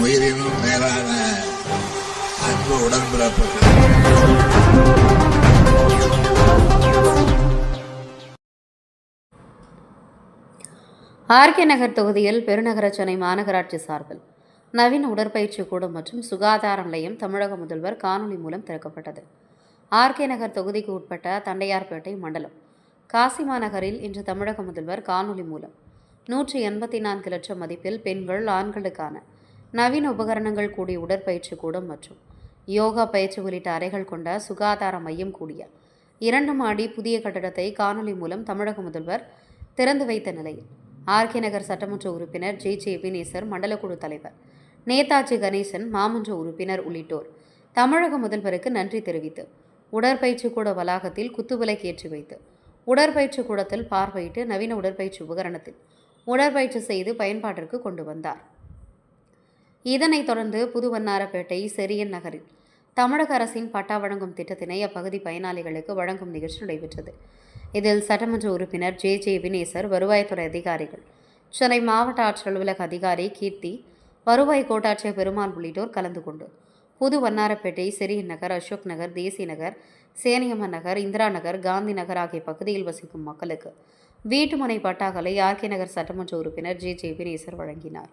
உயிரினும் மேலான அன்பு உடன்பிறப்புகள். ஆர்கே நகர் தொகுதியில் பெருநகர சென்னை மாநகராட்சி சார்பில் நவீன உடற்பயிற்சி கூடம் மற்றும் சுகாதார நிலையம் தமிழக முதல்வர் காணொலி மூலம் திறக்கப்பட்டது. ஆர்கே நகர் தொகுதிக்கு உட்பட்ட தண்டையார்பேட்டை மண்டலம் காசிமா நகரில் இன்று தமிழக முதல்வர் காணொலி மூலம் நூற்றி எண்பத்தி நான்கு லட்சம் மதிப்பில் பெண்கள் ஆண்களுக்கான நவீன உபகரணங்கள் கூடிய உடற்பயிற்சி கூடம் மற்றும் யோகா பயிற்சி உள்ளிட்ட அறைகள் கொண்ட சுகாதார மையம் கூடிய இரண்டு மாடி புதிய கட்டடத்தை காணொலி மூலம் தமிழக முதல்வர் திறந்து வைத்த நிலையில் ஆர்கே நகர் சட்டமன்ற உறுப்பினர் ஜே ஜே வினேசர் மண்டலக்குழு தலைவர் நேதாஜி கணேசன் மாமன்ற உறுப்பினர் உள்ளிட்டோர் தமிழக முதல்வருக்கு நன்றி தெரிவித்து உடற்பயிற்சி கூட வளாகத்தில் குத்துவிளக்கு ஏற்றி வைத்து உடற்பயிற்சி கூடத்தில் பார்வையிட்டு நவீன உடற்பயிற்சி உபகரணத்தில் உடற்பயிற்சி செய்து பயன்பாட்டிற்கு கொண்டு வந்தார். இதனைத் தொடர்ந்து புதுவண்ணாரப்பேட்டை செரியன் நகரில் தமிழக அரசின் பட்டா வழங்கும் திட்டத்தினை அப்பகுதி பயனாளிகளுக்கு வழங்கும் நிகழ்ச்சி நடைபெற்றது. இதில் சட்டமன்ற உறுப்பினர் ஜே. ஜே. வினேசர் வருவாய்த்துறை அதிகாரிகள் சென்னை மாவட்ட ஆட்சியர் அலுவலக அதிகாரி கீர்த்தி வருவாய் கோட்டாட்சியர் பெருமாள் உள்ளிட்டோர் கலந்து கொண்டு புது வண்ணாரப்பேட்டை செரியன் நகர் அசோக் நகர் தேசிய நகர் சேனியம்மன் நகர் இந்திரா நகர் காந்தி நகர் ஆகிய பகுதியில் வசிக்கும் மக்களுக்கு வீட்டுமனை பட்டாக்களை ஆர்கே நகர் சட்டமன்ற உறுப்பினர் ஜே. ஜே. வினேசர் வழங்கினார்.